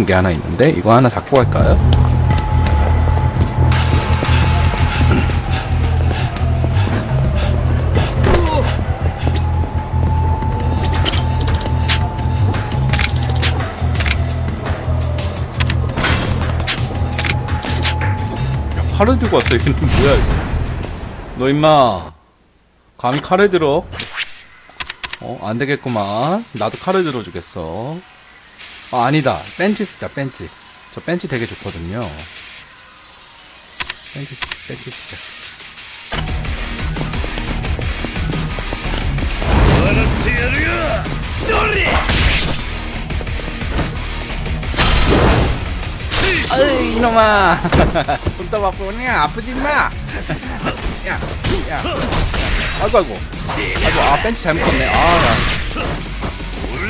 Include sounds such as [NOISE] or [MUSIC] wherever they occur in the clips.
같은 게 하나 있는데 이거 하나 잡고 갈까요? 야, 칼을 들고 왔어. 여기는 뭐야 이거? 너 임마 감히 칼을 들어? 어 안되겠구만. 나도 칼을 들어주겠어 아 아니다. 벤치 쓰자 벤치. 저 벤치 되게 좋거든요. 벤치 쓰 벤치 쓰자. 어이 이놈아. [LAUGHS] 손톱 아프냐 아프지 마. 야, 야. 아이고 아이고. 아이고 아 벤치 잘못 썼네. 아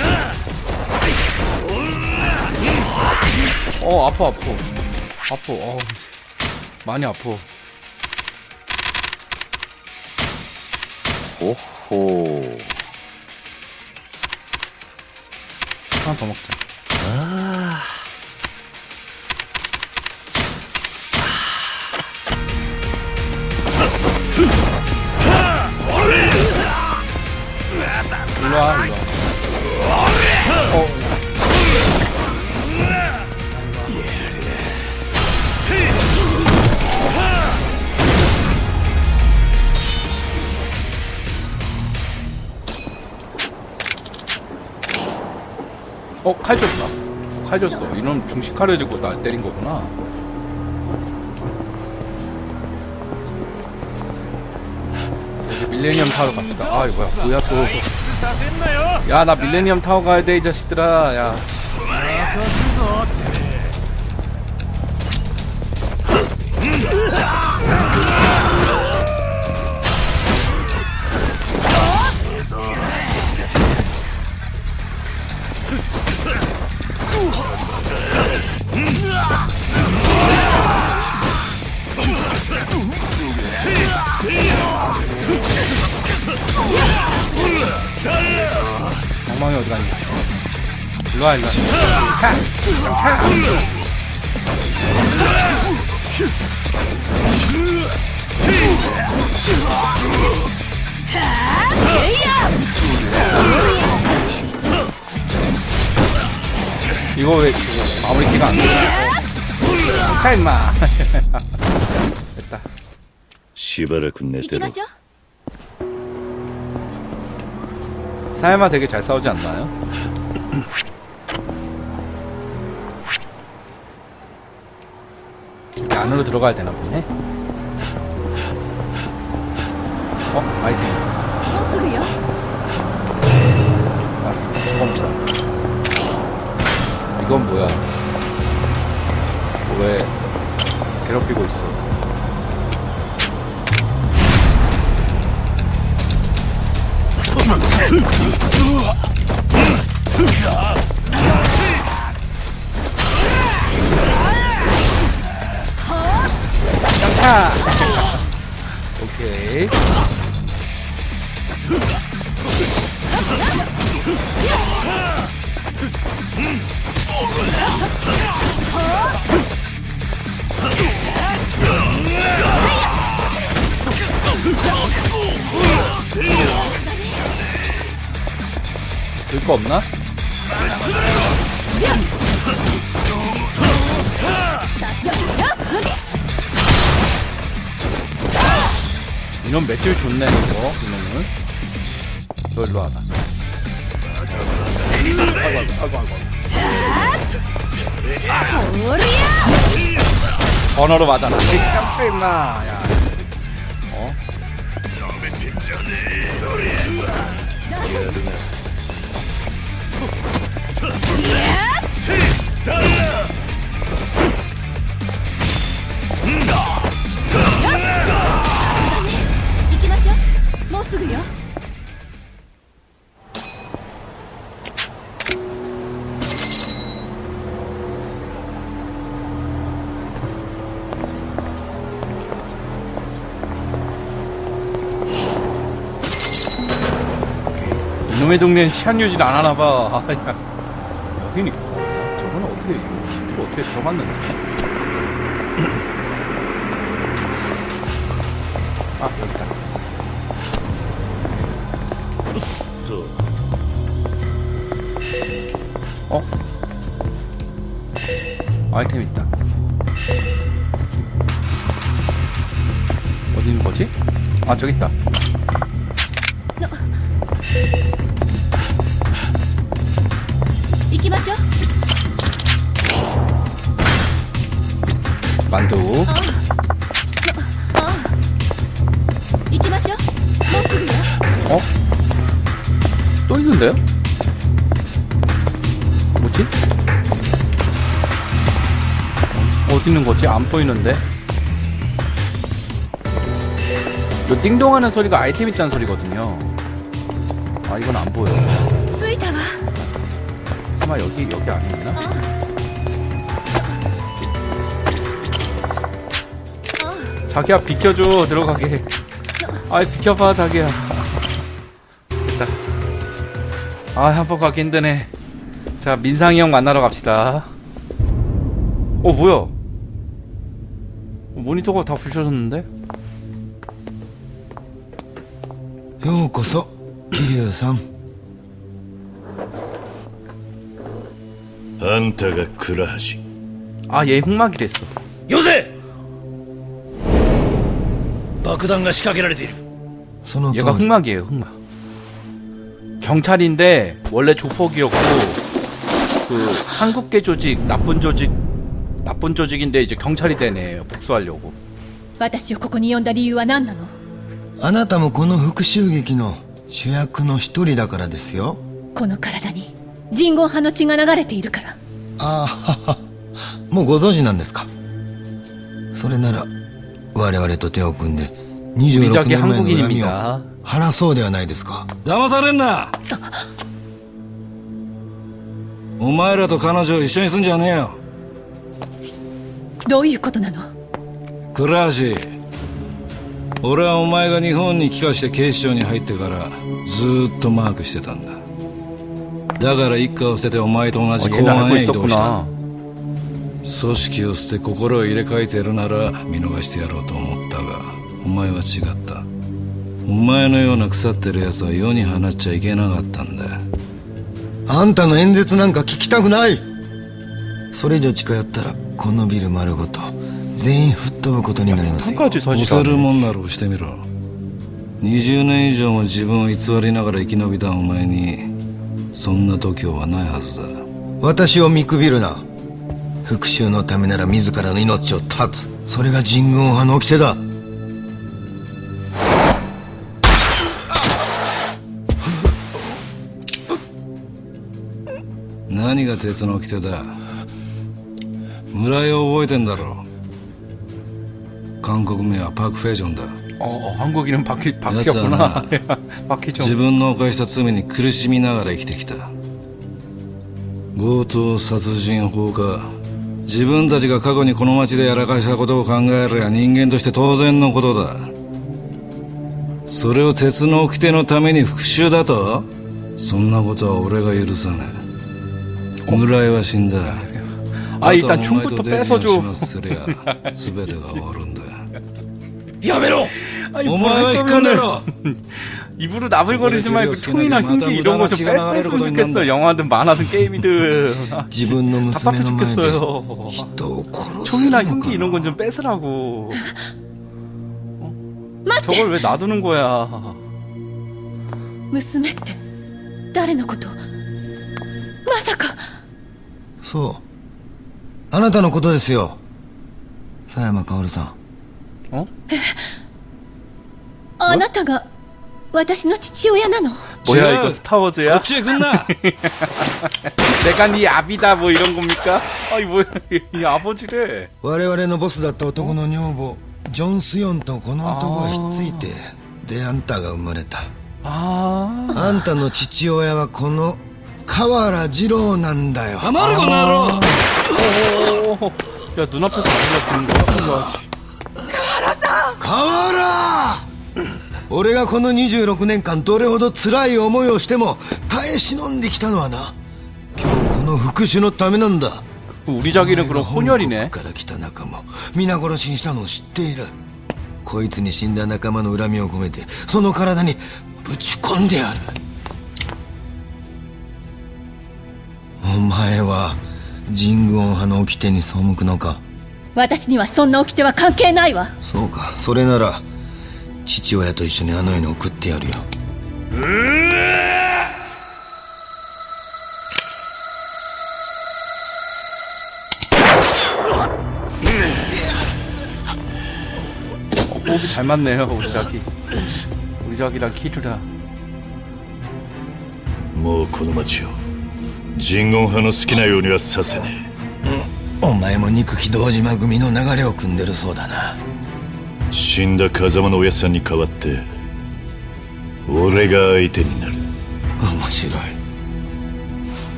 야. 어 아파 아파. 아파 어 많이 아파. 오호. 하나 더 먹자. 일로와 일로와. 어 어, 칼 줬다. 어, 칼 줬어. 이놈 중식 칼을 들고 날 때린 거구나. 이제 밀레니엄 타워 갑시다. 아, 이거야. 뭐야, 또. 야, 나 밀레니엄 타워 가야 돼, 이 자식들아. 야. 엉망이 어디 갔냐? 일로와, 일로와. 차! 차! 이거 왜 이거 마무리 키가 안 돼? 차 임마. [LAUGHS] 됐다. しばらく寝てろ行きま。しょう 사야마 되게 잘 싸우지 않나요? 이렇게 안으로 들어가야 되나 보네. 어, 아이템. 버스요 아, 이건 뭐야? 이건 뭐야? 왜 괴롭히고 있어? 양타 오케이 으아! 줄 거 없나? 이놈 맷줄 좋네 이거 이놈은. 너 일로 와봐. 번호로 맞아 나 깜짝 임마 어? 이놈의 동네는 치안 유지를 안 하나 봐 [LAUGHS] 있고 저건 어떻게 어떻게 이거 어떻게 들어갔는데? 아 여기다. 또 어? 아이템 있다. 어디 있는 거지? 아 저기 있다. 거지? 어디 있는 거지? 안 보이는데? 이 띵동하는 소리가 아이템 있다는 소리거든요. 아 이건 안 보여. 설마 여기 여기 안에 있나? 어. 어. 자기야 비켜줘 들어가게. 아이 비켜봐 자기야. 일단. 아한 번 가기 힘드네. 자 민상이 형 만나러 갑시다. 어 뭐야? 어, 모니터가 다 부셔졌는데? ようこそ桐生さんあんたが倉橋 아 얘 흑막이랬어. よせ爆弾が仕掛けられているその通 얘가 り 흑막이에요 흑막. 경찰인데 원래 조폭이었고 그 한국계 조직 나쁜 조직 나쁜 조직인데 이제 경찰이 되네 복수하려고. 私をここに呼んだ理由は何なのあなたもこの復讐劇の主役の一人だからですよこの体に人言派の血が流れているからああははもうご存知なんですかそれなら我々と手を組んで 우리 26 저기 年前の恨みを 한국인입니다. 晴らそうではないですか騙されんな お前らと彼女を一緒にすんじゃねえよ。どういうことなの？倉橋。俺はお前が日本に帰化して警視庁に入ってからずっとマークしてたんだ。だから一家を捨ててお前と同じ公安へ移動した。組織を捨て心を入れ替えてるなら見逃してやろうと思ったがお前は違った。お前のような腐ってる奴は世に放っちゃいけなかったんだ。あんたの演説なんか聞きたくない。それ以上近寄ったらこのビル丸ごと全員吹っ飛ぶことになりますよ。恐るもんなら押してみろ。20年以上も自分を偽りながら生き延びたお前にそんな度胸はないはずだ。私を見くびるな。復讐のためなら自らの命を絶つ。それが神宮派の掟だ。何が鉄の掟だ村井を覚えてんだろ韓国名はパク・フェジョンだ 어, 어 한국인은 바뀌 바뀌었구나. 여자나. 바뀌죠. 自分の犯した罪に苦しみながら生きてきた強盗殺人放火自分たちが過去にこの町でやらかしたことを考えりゃ人間として当然のことだそれを鉄の掟のために復讐だとそんなことは俺が許さない 村井は死んだ 아 とは 일단 お前と 총부터 デジを始 뺏어줘. 末すりゃ全てが終わるんだやめろ 아니, お 뭘 前は 할 引っ込んで 거면은 ろ [LAUGHS] 입으로 나불거리지 말고 그래, 총이나 그래, 흉기 이런 거 좀 마다 무단한 뺐으면 시간 좋겠어. 나가는 영화든 만화든 게임이든. 아, 自[LAUGHS] 分の娘 답답해 の前で 죽겠어요. 人を殺せる 총이나 の 흉기 か 이런 건 な 좀 뺏으라고. 待って 저걸 왜 놔두는 거야? 娘って誰のことまさか そうあなたのことですよ佐山薫さん 어? あ[LAUGHS] なたが私の父親なの 뭐야 지금 이거 스타워즈야? こっちへ来んな 내가 네 아비다 뭐 이런 겁니까? 아이 뭐야 이 아버지래. 我々のボスだった男の女房ジョン・スヨンとこの男がひっついてであんたが生まれた 아. あんたの父親はこの 河原二郎なんだよ 黙れこの野郎 오. 야 눈앞에서 아버지가 보는 거야? 우와. 河原俺がこの26年間どれほど辛い思いをしても耐え忍んできたのはな今日この復讐のためなんだ 우리 자기는 그럼 俺が 혼혈이네 本国から来た仲間を皆殺しにしたのを知っているこいつに死んだ仲間の恨みを込めてその体にぶち込んでやる 前は神宮派の掟に背くのか私にはそんな掟は関係ないわそうかそれなら父親と一緒にあの世に送ってやるよ어, 호흡이 잘 맞네요 우리 자기 우리 자기랑 키르라 もうこの町を 人言派の好きなようにはさせねお前も憎き堂島組の流れを組んでるそうだなえ死んだ風間の親さんに代わって俺が相手になる面白い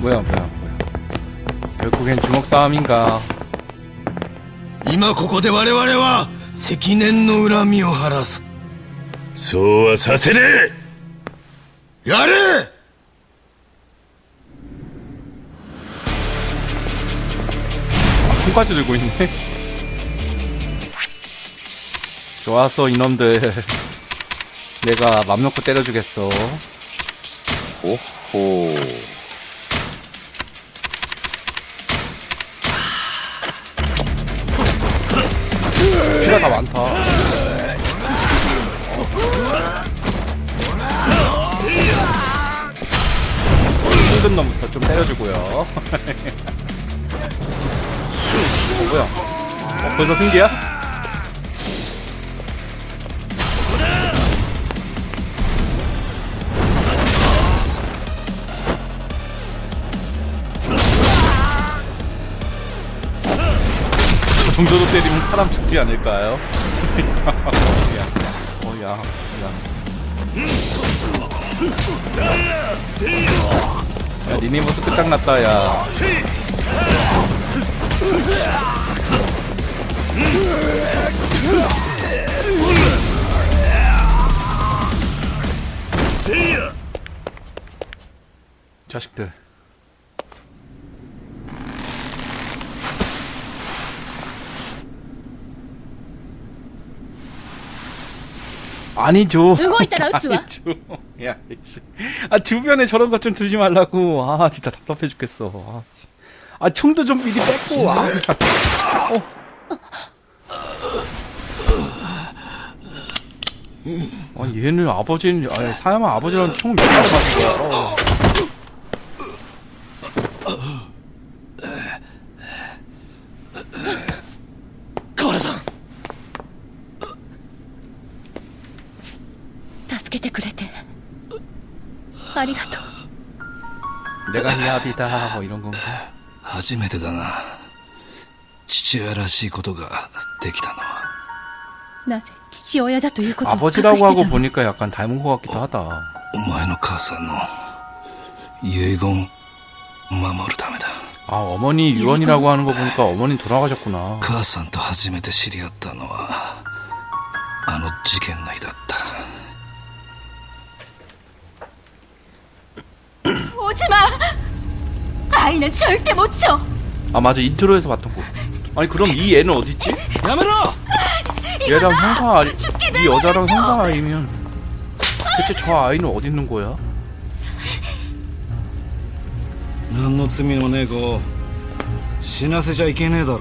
뭐야 뭐야 뭐야 결국엔 주먹 싸움인가 今ここで我々は積年の恨みを晴らすそうはさせねえやれ 총까지 들고 있네. 좋았어 이놈들. 내가 맘 놓고 때려주겠어. 오호. 피가 다 많다. 힘든 놈부터 좀 때려주고요 [LAUGHS] 어, 뭐야 어, 벌써 승기야? 저 정도로 때리면 사람 죽지 않을까요? [LAUGHS] 야, 어, 야, 야. 야, 니네 모습 끝장났다, 야. 자식들 아니죠. 누구 있다 나우츠와? 아니죠. 야, 아 주변에 저런 것 좀 두지 말라고. 아 진짜 답답해 죽겠어. 아. 아 총도 좀 미리 뺏고 와. 아. 어. 아 얘는 아버지는 아니 사야만 아버지랑 총몇 발을 맞았어. 내가 미아비다 뭐 이런 건가? 初めてだな父親らしいことができたのはなぜ父親だということを隠 아버지라고 してた 하고 の 보니까 약간 닮은 것 같기도 하다. お前の母さんの遺言守るためだ 아 어머니 유언이라고 하는 거 보니까 어머니 돌아가셨구나. 母さんと初めて知り合ったのはあの事件の日だった 아이는 절대 못 쳐. 아 맞아 인트로에서 봤던 거. 아니 그럼 이 애는 어디 있지? やめろ 얘랑 형사 아니 이 여자랑 형사 아이면 대체 저 아이는 어디 있는 거야? 何の罪もねえ子を死なせちゃいけねえだろ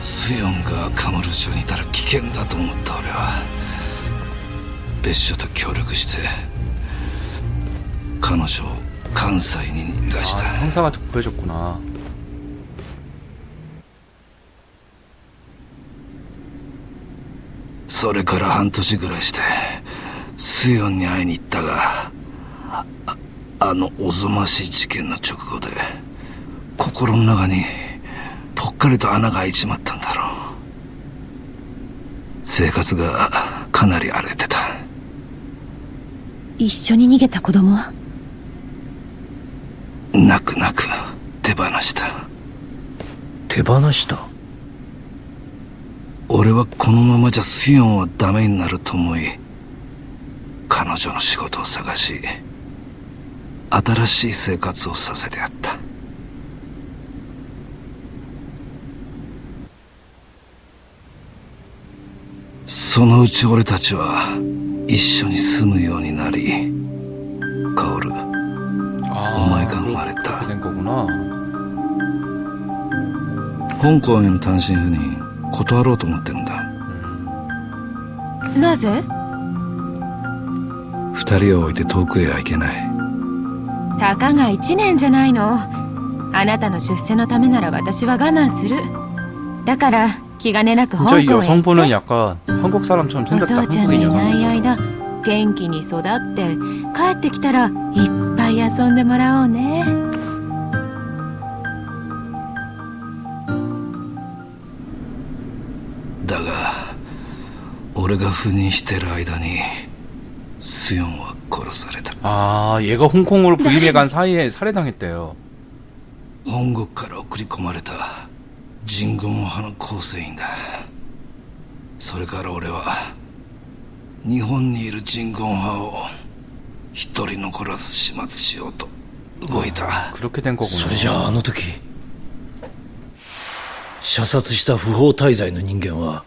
スヨンがカムル町にいたら危 険だと思った俺は別所と協力して彼女を関西に逃がした 아 형사가 구해줬구나. それから半年ぐらいしてスヨンに会いに行ったがああのおぞましい事件の直後で心の中にぽっかりと穴が開いちまったんだろう 生活がかなり荒れてた。一緒に逃げた子供は？泣く泣く手放した。手放した？俺はこのままじゃスヨンはダメになると思い彼女の仕事を探し新しい生活をさせてやったそのうち俺たちは一緒に住むようになり薫お前が生まれた。香港への単身赴任断ろうと思ってるんだ。なぜ？二人を置いて遠くへは行けない。たかが1年じゃないの。あなたの出世のためなら私は我慢する。だから気兼ねなく香 진짜 이 港へ行って 여성분은 약간 한국 사람처럼 お 생겼다. 父ちゃんが 한국인 いない 여성분. 間元気に育って帰ってきたらいっぱい遊んでもらおうねだが俺が赴任してる間にスヨンは殺された 아, 얘가 홍콩으로 부임해 간 사이에 살해당했대요. 本国から送り込まれた 人言派の構成員だそれから俺は日本にいる人言派を一人残らず始末しようと動いた 그렇게 된 거구나. それじゃああの時射殺した不法滞在の人間は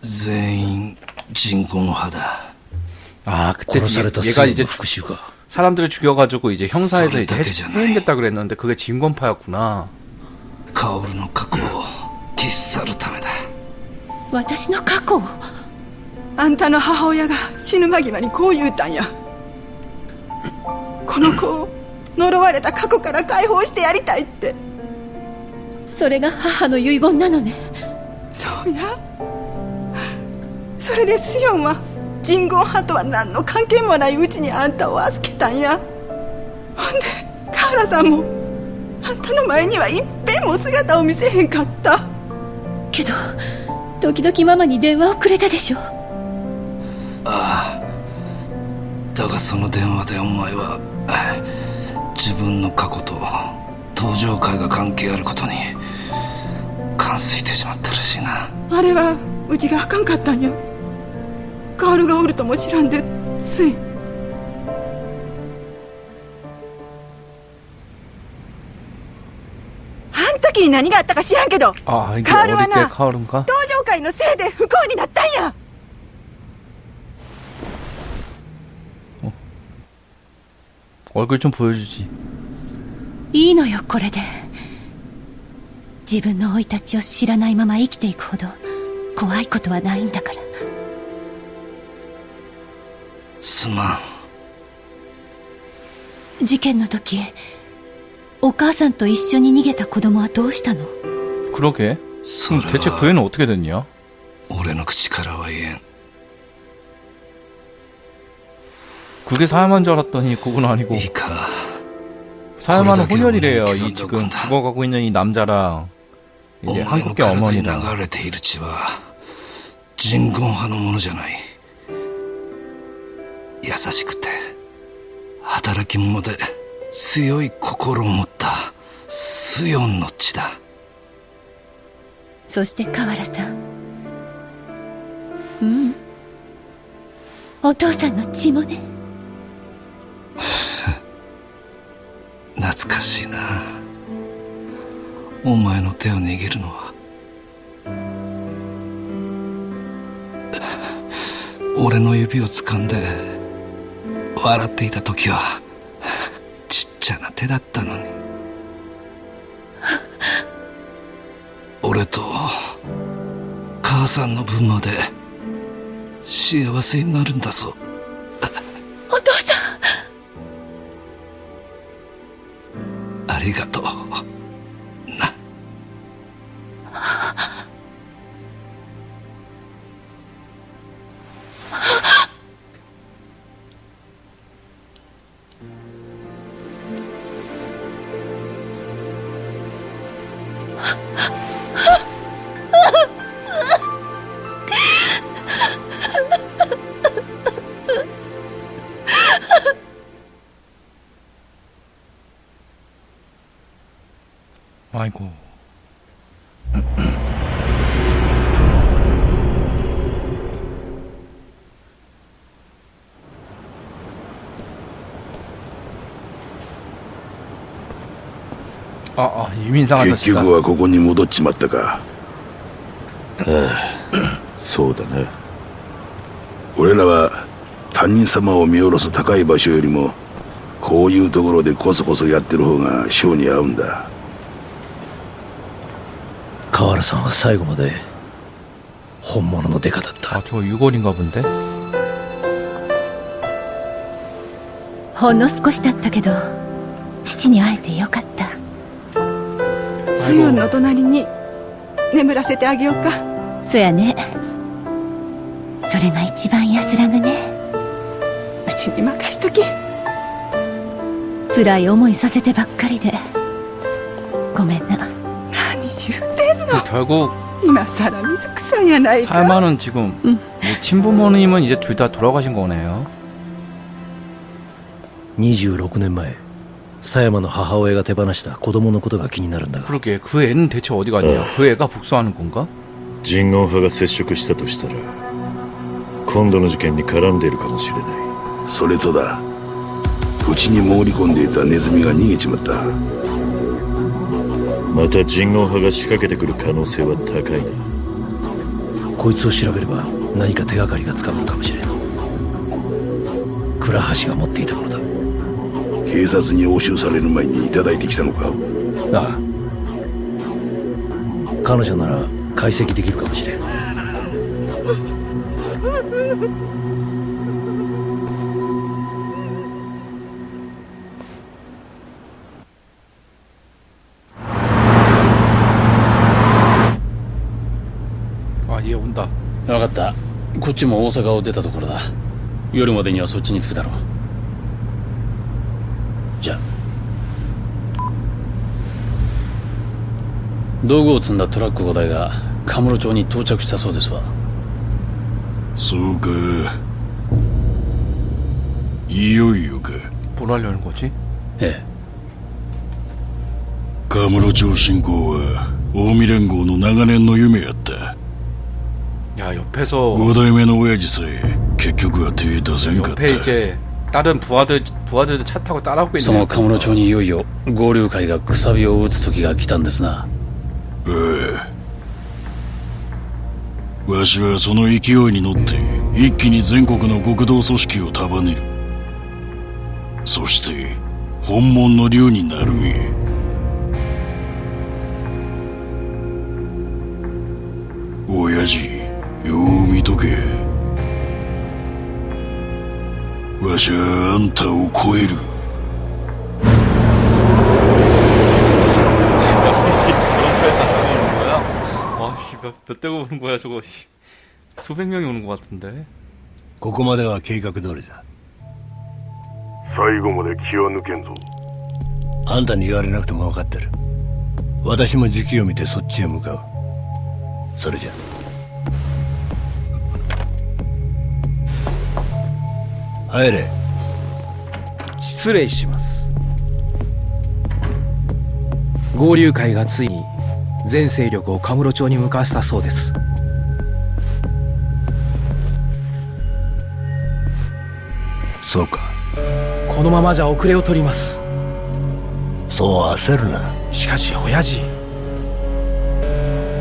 全員人言派だ 아, 그때 殺された 얘- ス 얘가 ヨン 이제 の復讐か 사람들을 죽여가지고 이제 형사에서 이제 해- 썰이 해임됐다 그랬는데 그게 진권파였구나. 薫の過去を消し去るためだ。私の過去を。あんたの母親が死ぬ間際にこう言うたんや。この子を呪われた過去から解放してやりたいって。それが母の遺言なのね。そうや。それでスヨンは人言派とは何の関係もないうちにあんたを預けたんや。ほんでカーラさんもあんたの前には一遍も姿を見せへんかった。けど時々ママに電話をくれたでしょだがその電話でお前はあ自分の過去と登場会が関係あることに感づいてしまってるしな。あれはうちがあかんかったんや。カールがおるとも知らんでつい時に何があったか知らんけど 아, 이게 카르와 어릴 때 나. 카오른가? 登場会のせいで不幸になったんや 얼굴 좀 보여주지. いいのよこれで自分の生い立ちを知らないまま生きていくほど怖いことはないんだからすまん事件の時 お母さんと一緒に逃げた子供はどうしたの 그러게. それ 그럼 대체 は 그 애는 어떻게 됐냐? 俺の口からは言えん 그게 사야만 줄 알았더니 그건 아니고 いいか 사야만은 거기다 혼혈이래요. 기억나는 이 지금 기억난다. 죽어가고 있는 이 남자랑 お 이제 前の 한국계 体に 어머니랑 流れている血は人言派のものじゃない優しくて働き者で 強い心を持ったスヨンの血だ。そして河原さん。うん。お父さんの血もね。[LAUGHS] 懐かしいな。お前の手を握るのは。[LAUGHS] 俺の指を掴んで笑っていた時はちゃな手だったのに。俺と母さんの分まで幸せになるんだぞ。お父さん。ありがとう。な。you 아 유민상 結 아저씨가 局はここに戻っちまったかそうだな俺らは他人様を見下ろす高い場所よりもこういうところでこそこそやってる方が性に合うんだ河原さんは最後まで本物のデカだった 아 저거 유골인가 본데? ほんの少しだったけど父に会えてよかった スヨンの隣に眠らせてあげようかそやねそれが一番安らぐねうちに任しとき辛い思いさせてばっかりでごめんな何言うてんの 결국 今さら水草やないか 살마는 지금 뭐 친부모님은 이제 둘 다 돌아가신 거네요 26年前 狭山の母親が手放した子供のことが気になるんだが 그러게 그 애는 대체 어디 갔냐 그 애가 복수하는 건가? 人言派が接触したとしたら今度の事件に絡んでいるかもしれないそれとだうちに潜り込んでいたネズミが逃げちまったまた人言派が仕掛けてくる可能性は高いなこいつを調べれば何か手がかりがつかむのかもしれん倉橋が持っていたものだ 警察に押収される前にいただいてきたのか？ああ。彼女なら解析できるかもしれん。あ家呼んだ分かった。こっちも大阪を出たところだ。夜までにはそっちに着くだろう。道具を積んだトラック5台がカムロ町に到着したそうですわそうかいよいよか 뭘 하려는 거지? ええカムロ町侵攻は近江連合の長年の夢やった 야 옆에서 五代目の親父さえ結局は手出せんかった 옆에 이제 다른 부하들 부하들도 차 타고 따라오고 そ 있네 のカムロ町にいよいよ合流会がくさびを打つ時が来たんですな ええ。わしはその勢いに乗って一気に全国の極道組織を束ねる。そして本物の竜になるんや。親父よう見とけ。わしはあんたを超える。 몇, 몇 대가 오는 거야, 저거, 씨. 수백 명이 오는 것 같은데. ここまでは計画通りだ最後まで気は抜けんぞあんたに言われなくても分かってる私も時期を見てそっちへ向かうそれじゃ入れ失礼します合流会がついに 全勢力をカムロ町に向かわせたそうです。そうか。このままじゃ遅れを取ります。そう焦るな。しかし親父。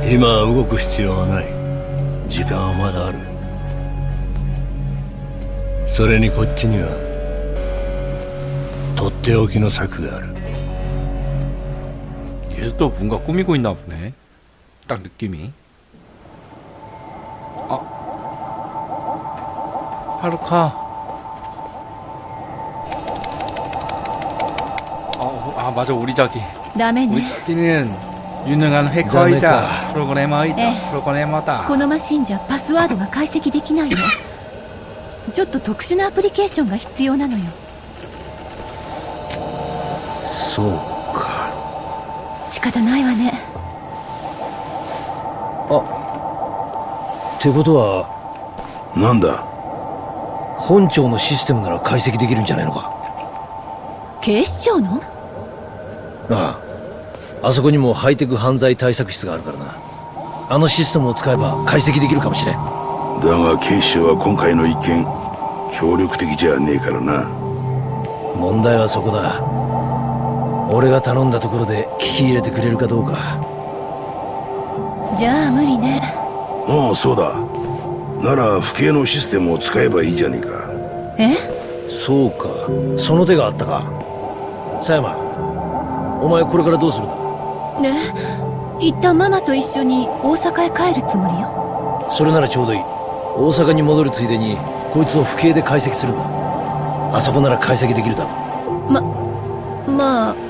今は動く必要はない。時間はまだある。それにこっちにはとっておきの策がある 얘도 또 뭔가 꾸미고 있나 보네. 딱 느낌이. 아. 하루카. 아, 아, 맞아. 우리 자기. ダメ 우리 ね 자기는 유능한 해커이자 다메카. 프로그래머이자 에. 프로그래머다. このマシンじゃパスワードが解析できないのちょっと特殊なアプリケーションが必要なのよそうか [LAUGHS] 仕方ないわね。ってことはなんだ？本庁のシステムなら解析できるんじゃないのか？警視庁の？ああ。あそこにもハイテク犯罪対策室があるからな。あのシステムを使えば解析できるかもしれん。だが警視庁は今回の一件協力的じゃねえからな。問題はそこだ俺が頼んだところで聞き入れてくれるかどうか。じゃあ無理ね。ああそうだ。なら不敬のシステムを使えばいいじゃねえか。え？そうか。その手があったか。佐山お前これからどうするんだね一旦ママと一緒に大阪へ帰るつもりよ。それならちょうどいい。大阪に戻るついでにこいつを不敬で解析するんだ。あそこなら解析できるだろままあ